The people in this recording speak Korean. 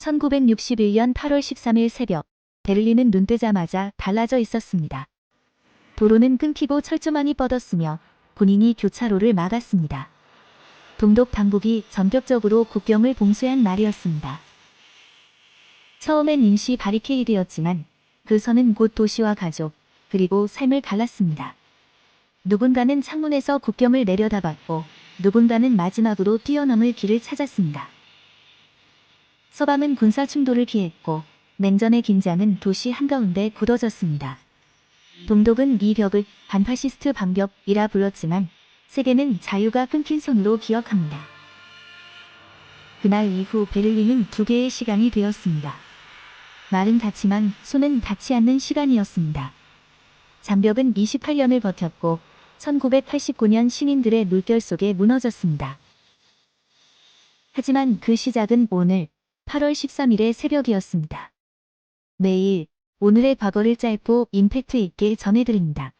1961년 8월 13일 새벽 베를린은 눈 뜨자마자 달라져 있었습니다. 도로는 끊기고 철조망이 뻗었으며 군인이 교차로를 막았습니다. 동독 당국이 전격적으로 국경을 봉쇄한 날이었습니다. 처음엔 임시 바리케이드였지만 그 선은 곧 도시와 가족 그리고 삶을 갈랐습니다. 누군가는 창문에서 국경을 내려다봤고 누군가는 마지막으로 뛰어넘을 길을 찾았습니다. 서방은 군사 충돌을 피했고 냉전의 긴장은 도시 한가운데 굳어졌습니다. 동독은 이 벽을 반파시스트 방벽이라 불렀지만 세계는 자유가 끊긴 손으로 기억합니다. 그날 이후 베를린은 두 개의 시간이 되었습니다. 말은 닿지만 손은 닿지 않는 시간이었습니다. 장벽은 28년을 버텼고 1989년 시민들의 물결 속에 무너졌습니다. 하지만 그 시작은 오늘 8월 13일의 새벽이었습니다. 매일 오늘의 과거를 짧고 임팩트 있게 전해드립니다.